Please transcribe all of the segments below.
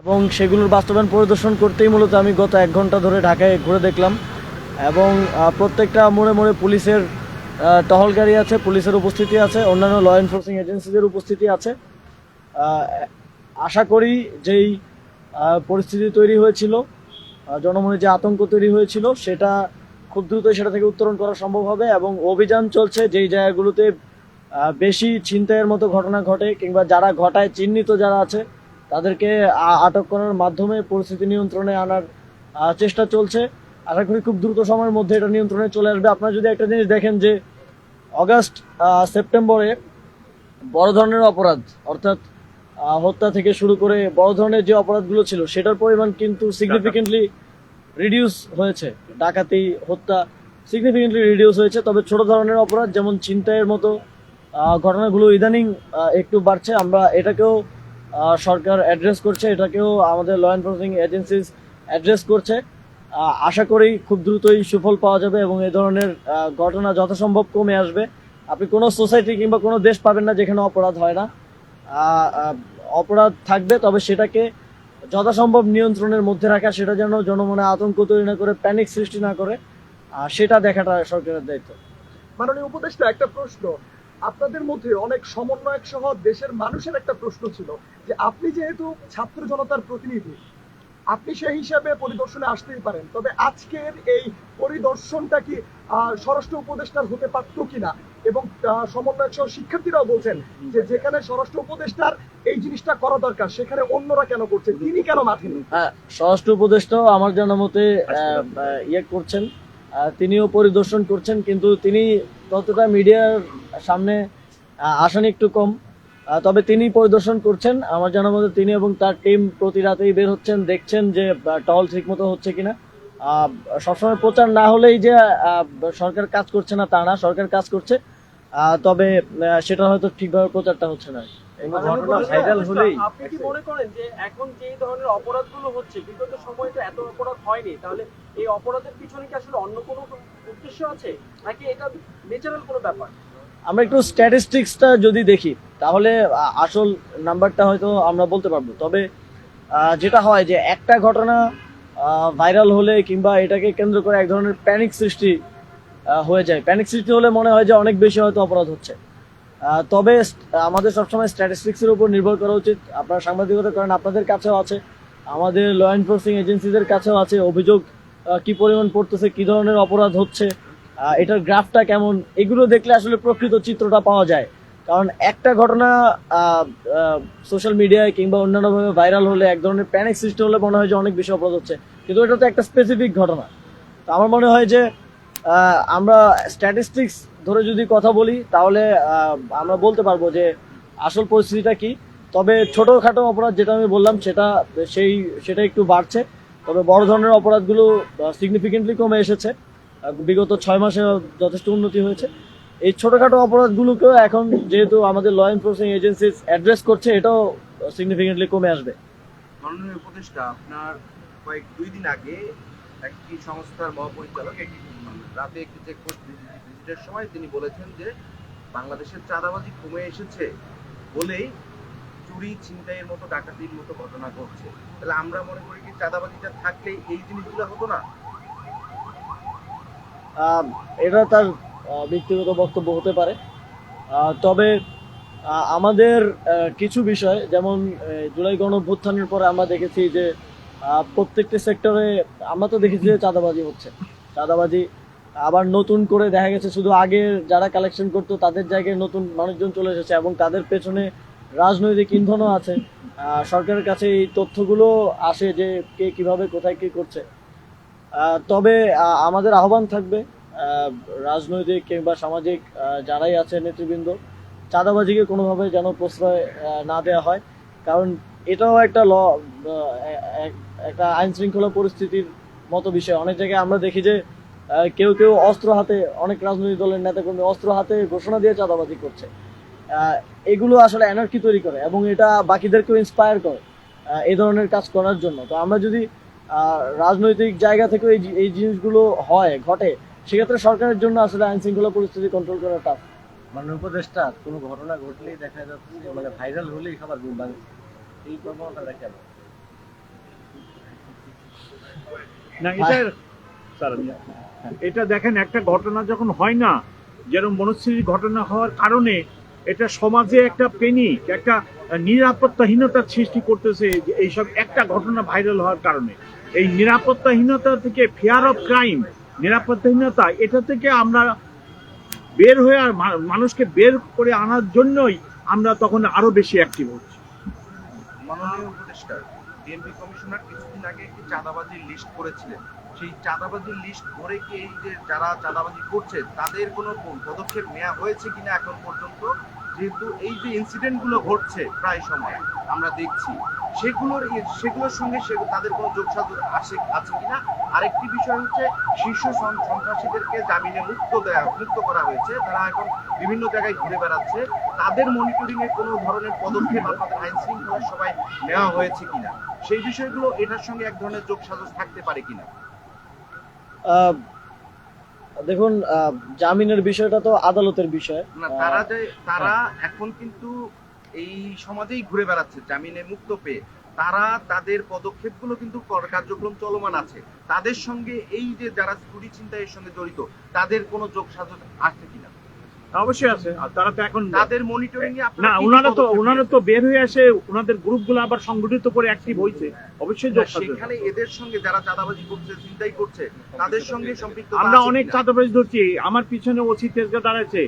এবং সেগুলোর বাস্তবায়ন পরিদর্শন করতেই মূলত আমি গত এক ঘণ্টা ধরে ঢাকায় ঘুরে দেখলাম। এবং প্রত্যেকটা মোড়ে মোড়ে পুলিশের টহল গাড়ি আছে, পুলিশের উপস্থিতি আছে, অন্যান্য ল এনফোর্সিং এজেন্সিদের উপস্থিতি আছে। আশা করি যেই পরিস্থিতি তৈরি হয়েছিল জনমনে যে আতঙ্ক তৈরি হয়েছিল, সেটা খুব দ্রুতই সেটা থেকে উত্তরণ করা সম্ভব হবে এবং অভিযান চলছে যেই জায়গাগুলোতে বেশি ছিনতাইয়ের মতো ঘটনা ঘটে কিংবা যারা ঘটায়, চিহ্নিত যারা আছে তাদেরকে আটক করার মাধ্যমে পরিস্থিতি নিয়ন্ত্রণে আনার চেষ্টা চলছে। আশা করি খুব দ্রুত সময়ের মধ্যে এটা নিয়ন্ত্রণে চলে আসবে। আপনারা যদি একটা জিনিস দেখেন যে, অগাস্ট সেপ্টেম্বরে বড় ধরনের অপরাধ, অর্থাৎ হত্যা থেকে শুরু করে বড় ধরনের যে অপরাধগুলো ছিল, সেটার পরিমাণ কিন্তু সিগনিফিকেন্টলি রিডিউস হয়েছে। ডাকাতি, হত্যা সিগনিফিকেন্টলি রিডিউস হয়েছে। তবে ছোট ধরনের অপরাধ, যেমন ছিনতাইয়ের মতো ঘটনাগুলো ইদানিং একটু বাড়ছে। আমরা এটাকেও সরকার অ্যাড্রেস করছে, এটাকেও আমাদের ল এনফোর্সিং এজেন্সিস অ্যাড্রেস করছে। আশা করি খুব দ্রুতই সুফল পাওয়া যাবে এবং এই ধরনের ঘটনা যথাসম্ভব কমে আসবে। আপনি কোনো সোসাইটি কিংবা কোনো দেশ পাবেন না যেখানে অপরাধ হয় না। অপরাধ থাকবে, তবে সেটাকে যথাসম্ভব নিয়ন্ত্রণের মধ্যে রাখা, সেটা যেন জনমনে আতঙ্ক তৈরি না করে প্যানিক সৃষ্টি না করে সেটা দেখাটা সরকারের দায়িত্ব। মাননীয় উপদেষ্টা, একটা প্রশ্ন। আপনাদের মধ্যে অনেক সমন্বয়ক সহ দেশের মানুষের একটা প্রশ্ন ছিল যে আপনি যেহেতু ছাত্র জনতার প্রতিনিধি আপনি সেই হিসাবে পরিদর্শনে আসতেই পারেন। তবে আজকের এই পরিদর্শনটা কি স্বরাষ্ট্র উপদেষ্টার হতে পারত কিনা? এবং আহ, সমন্বয়ক সহ শিক্ষার্থীরাও বলছেন যে যেখানে স্বরাষ্ট্র উপদেষ্টার এই জিনিসটা করা দরকার সেখানে অন্যরা কেন করছে? তিনি কেন মাঠে নেই? হ্যাঁ স্বরাষ্ট্র উপদেষ্টাও আমার জানা মতে ইয়ে করছেন। আহ, তিনিও পরিদর্শন করছেন কিন্তু তিনি ততটা মিডিয়ার সামনে আসেন একটু কম। তবে তিনি পরিদর্শন করছেন। আমার জানা মতে তিনি এবং তার টিম প্রতি রাতেই বের হচ্ছেন, দেখছেন যে টল টহল ঠিক মতো হচ্ছে কিনা। সবসময় প্রচার না হলেই যে সরকার কাজ করছে না তা না, সরকার কাজ করছে। তবে সেটা হয়তো ঠিকভাবে প্রচারটা হচ্ছে না ঘটনা ভাইরাল হলেই আপনি কি মনে করেন যে এখন যে ধরনের অপরাধগুলো হচ্ছে বিগত সময়ে তো এত অপরাধ হয়নি তাহলে এই অপরাধের পিছনে কি আসলে অন্য কোনো উদ্দেশ্য আছে? নাকি এটা ন্যাচারাল কোনো ব্যাপার? আমরা একটু স্ট্যাটিস্টিক্সটা যদি দেখি তাহলে আসল নাম্বারটা হয়তো আমরা বলতে পারব। তবে যেটা হয় যে একটা ঘটনা ভাইরাল হলে কিংবা এটাকে কেন্দ্র করে এক ধরনের প্যানিক সৃষ্টি হয়ে যায়। প্যানিক সৃষ্টি হলে মনে হয় যে অনেক বেশি হয়তো অপরাধ হচ্ছে। তবে আমাদের সবসময় স্ট্যাটিস্টিক্সের উপর নির্ভর করা উচিত। আপনারা সাংবাদিকতা করেন, আপনাদের কাছেও আছে। আমাদের ল এনফোর্সিং এজেন্সিদের কাছেও আছে অভিযোগ কি পরিমাণ পড়তেছে, কি ধরনের অপরাধ হচ্ছে এটার গ্রাফটা কেমন, এগুলো দেখলে আসলে প্রকৃত চিত্রটা পাওয়া যায়। কারণ একটা ঘটনা সোশ্যাল মিডিয়ায় কিংবা অন্যান্যভাবে ভাইরাল হলে এক ধরনের প্যানিক সৃষ্টি হলে মনে হয় যে অনেক বেশি অপরাধ হচ্ছে। কিন্তু এটা তো একটা স্পেসিফিক ঘটনা। তো আমার মনে হয় যে আমরা স্ট্যাটিস্টিক্স ধরে যদি কথা বলি, তাহলে আমরা বলতে পারব যে আসল পরিস্থিতিটা কি। তবে ছোটোখাটো অপরাধ যেটা আমি বললাম, সেটা সেই, সেটা একটু বাড়ছে। তবে বড় ধরনের অপরাধগুলো সিগনিফিকেন্টলি কমে এসেছে। বিগত ছয় মাসে যথেষ্ট উন্নতি হয়েছে। এই ছোটখাটো অপরাধগুলোকেও এখন যেহেতু আমাদের ল এনফোর্সিং এজেন্সিস অ্যাড্রেস করছে, এটাও সিগনিফিকেন্টলি কমে আসবে। মাননীয় উপদেষ্টা, আপনার কয়েক দুই দিন আগে একটি সংস্থার মহাপরিচালক, একটি রাতে একটি চেকপোস্ট ভিজিটের সময় তিনি বলেছেন যে, বাংলাদেশের চাঁদাবাজি কমে এসেছে বলেই চুরি, ছিনতাইয়ের মতো, ডাকাতির মতো ঘটনা ঘটছে। তাহলে আমরা মনে করি কি চাঁদাবাজিটা থাকলে এই জিনিসগুলো হতো না? এটা তার ব্যক্তিগত বক্তব্য হতে পারে। তবে আমাদের কিছু বিষয়, যেমন জুলাই গণ অভ্যুত্থানের পরে আমরা দেখেছি যে প্রত্যেকটি সেক্টরে আমরা তো দেখেছি যে চাঁদাবাজি হচ্ছে। চাঁদাবাজি আবার নতুন করে দেখা গেছে, শুধু আগের যারা কালেকশন করতো তাদের জায়গায় নতুন মানুষজন চলে এসেছে এবং তাদের পেছনে রাজনৈতিক ইন্ধনও আছে। সরকারের কাছে এই তথ্যগুলো আসে যে কে কীভাবে, কোথায় কি করছে। তবে আমাদের আহ্বান থাকবে রাজনৈতিক কিংবা সামাজিক যারাই আছে নেতৃবৃন্দ, চাঁদাবাজিকে কোনোভাবে যেন প্রশ্রয় না দেওয়া হয়। কারণ এটাও একটা ল একটা আইন শৃঙ্খলা পরিস্থিতির মতো বিষয়। অনেক জায়গায় আমরা দেখি যে কেউ কেউ অস্ত্র হাতে অনেক রাজনৈতিক দলের নেতাকর্মী অস্ত্র হাতে ঘোষণা দিয়ে চাঁদাবাজি করছে। এগুলো আসলে এনার্কি তৈরি করে এবং এটা বাকিদেরকেও ইন্সপায়ার করে এই ধরনের কাজ করার জন্য। তো আমরা যদি আহ, রাজনৈতিক জায়গা থেকে এই এই জিনিসগুলো হয় ঘটে সেক্ষেত্রে সরকারের জন্য আসলে আইন শৃঙ্খলা পরিস্থিতি কন্ট্রোল করা টাফ মাননীয় উপদেষ্টা কোনো ঘটনা ঘটলেই দেখা যাচ্ছে যে মানে ভাইরাল হলেই খাবার গুম ভাঙে এই প্রবণতাটা কেন না এটা স্যার আমি এটা দেখেন, একটা ঘটনা যখন হয় না, যেরকম মনস্থির ঘটনা হওয়ার কারণে এটা সমাজে একটা পেনিক একটা নিরাপত্তাহীনতার সৃষ্টি করতেছে এইসব একটা ঘটনা ভাইরাল হওয়ার কারণে। এই নিরাপত্তাহীনতা থেকে ফেয়ার অফ ক্রাইম নিরাপত্তাহীনতা, এটা থেকে আমরা বের হয়ে আর মানুষকে বের করে আনার জন্যই আমরা তখন আরও বেশি অ্যাক্টিভ হচ্ছি। মাননীয় উপদেষ্টা ডিএমপি কমিশনার কিছুদিন আগে একটি চাঁদাবাজির লিস্ট করেছিলেন। সেই চাঁদাবাজির লিস্ট ধরে কি এই যে যারা চাঁদাবাজি করছে, তাদের কোনো পদক্ষেপ নেওয়া হয়েছে কিনা এখন পর্যন্ত? যেহেতু এই যে ইনসিডেন্টগুলো ঘটছে প্রায় সময়, আমরা দেখছি, সেগুলোর সেগুলোর সঙ্গে সে, তাদের কোনো যোগসাজশ আসে আছে কিনা? আরেকটি বিষয় হচ্ছে, শীর্ষ সন- সন্ত্রাসীদেরকে জামিনে মুক্ত দেওয়া মুক্ত করা হয়েছে। তারা এখন বিভিন্ন জায়গায় ঘুরে বেড়াচ্ছে। তাদের মনিটরিং এর কোনো ধরনের পদক্ষেপ আপনাদের আইন শৃঙ্খলার সবাই নেওয়া হয়েছে কিনা? সেই বিষয়গুলো এটার সঙ্গে এক ধরনের যোগসাজশ থাকতে পারে কিনা? দেখুন জামিনের বিষয়টা তো আদালতের বিষয়। না তারা যে তারা এখন কিন্তু এই সমাজেই ঘুরে বেড়াচ্ছে জামিনে মুক্ত পেয়ে। তারা তাদের পদক্ষেপগুলো কিন্তু কর- কার্যক্রম চলমান আছে। তাদের সঙ্গে এই যে যারা চুরি এর সঙ্গে জড়িত তাদের কোনো যোগসাজশ আছে কিনা অবশ্যই আছে। তারা তো এখন তাদের মনিটরিং এ না ওনারা তো ওনারা তো বের হয়ে আসে ওনাদের গ্রুপগুলো আবার সংগঠিত করে অ্যাক্টিভ অবশ্যই যোগ সেখানে এদের সঙ্গে যারা চাঁদাবাজি করছে চিন্তাই করছে তাদের সঙ্গে সম্পৃক্ত আমরা অনেক চাঁদাবাজ ধরছি। আমার পিছনে ওসি তেজগা দাঁড়াচ্ছে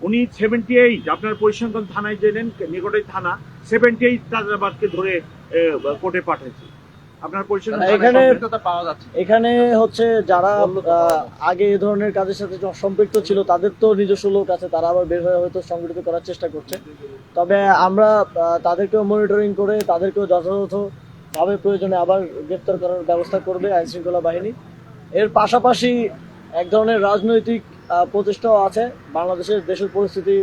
উনি সেভেন্টি এইট আপনার পরিসংখ্যান থানায় জেনেন নিকটেই থানা সেভেন্টি এইট চাঁদাবাজকে ধরে কোর্টে পাঠাইছে। আপনার মানে এখানে- পাওয়া যাচ্ছে। এখানে হচ্ছে যারা আগে এই ধরনের কাজের সাথে সম্পৃক্ত ছিল তাদের তো নিজস্ব লোক আছে তারা আবার বের হয়ে হয়তো সংগঠিত করার চেষ্টা করছে। তবে আমরা তাদেরকেও মনিটরিং করে তাদেরকেও যথাযথভাবে প্রয়োজনে আবার গ্রেপ্তার করার ব্যবস্থা করবে আইন শৃঙ্খলা বাহিনী। এর পাশাপাশি এক ধরনের রাজনৈতিক প্রচেষ্টাও আছে। বাংলাদেশের দেশের পরিস্থিতি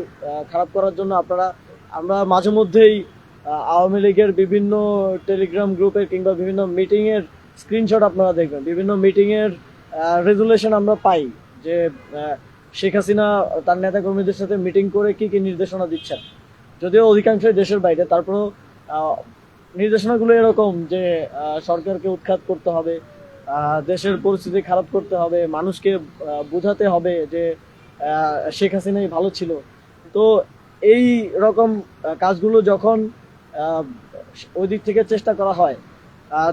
খারাপ করার জন্য আপনারা আমরা মাঝে মধ্যেই আওয়ামী লীগের বিভিন্ন টেলিগ্রাম গ্রুপের কিংবা বিভিন্ন মিটিংয়ের স্ক্রিনশট আপনারা দেখবেন। বিভিন্ন মিটিংয়ের রেজুলেশন আমরা পাই যে শেখ হাসিনা তার নেতাকর্মীদের সাথে মিটিং করে কি কি নির্দেশনা দিচ্ছেন। যদিও অধিকাংশই দেশের বাইরে, তারপরেও নির্দেশনাগুলো এরকম যে সরকারকে উৎখাত করতে হবে দেশের পরিস্থিতি খারাপ করতে হবে, মানুষকে বোঝাতে হবে যে শেখ হাসিনাই ভালো ছিল। তো এই রকম কাজগুলো যখন ওই দিক থেকে চেষ্টা করা হয়।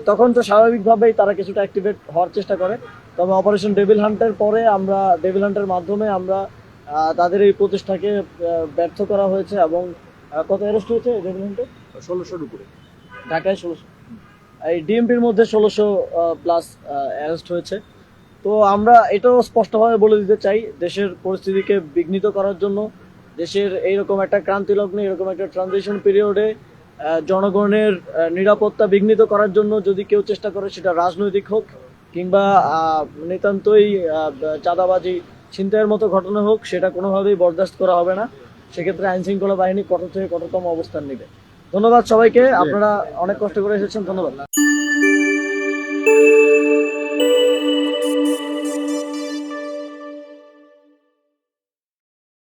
তখন তো স্বাভাবিকভাবেই তারা কিছুটা অ্যাক্টিভেট হওয়ার চেষ্টা করে। তবে অপারেশন ডেভিল হান্টের পরে আমরা ডেভিল হান্টের মাধ্যমে আমরা তাদের এই প্রচেষ্টাকে ব্যর্থ করা হয়েছে এবং কত অ্যারেস্ট হয়েছে ডেভিল হান্টে ষোলোশোর উপরে। ঢাকায় ষোলোশো। এই ডিএমপির মধ্যে ষোলোশো প্লাস অ্যারেস্ট হয়েছে। তো আমরা এটাও স্পষ্টভাবে বলে দিতে চাই দেশের পরিস্থিতিকে বিঘ্নিত করার জন্য দেশের এইরকম একটা ক্রান্তি লগ্নে এরকম একটা ট্রানজিশন পিরিয়ডে জনগণের নিরাপত্তা বিঘ্নিত করার জন্য যদি কেউ চেষ্টা করে সেটা রাজনৈতিক হোক কিংবা আহ, নিতান্তই চাঁদাবাজি ছিনতাইয়ের মতো ঘটনা হোক সেটা কোনোভাবেই বরদাস্ত করা হবে না। সেক্ষেত্রে আইন শৃঙ্খলা বাহিনী কঠোর থেকে কঠোরতম অবস্থান নেবে। ধন্যবাদ সবাইকে। আপনারা অনেক কষ্ট করে এসেছেন। ধন্যবাদ।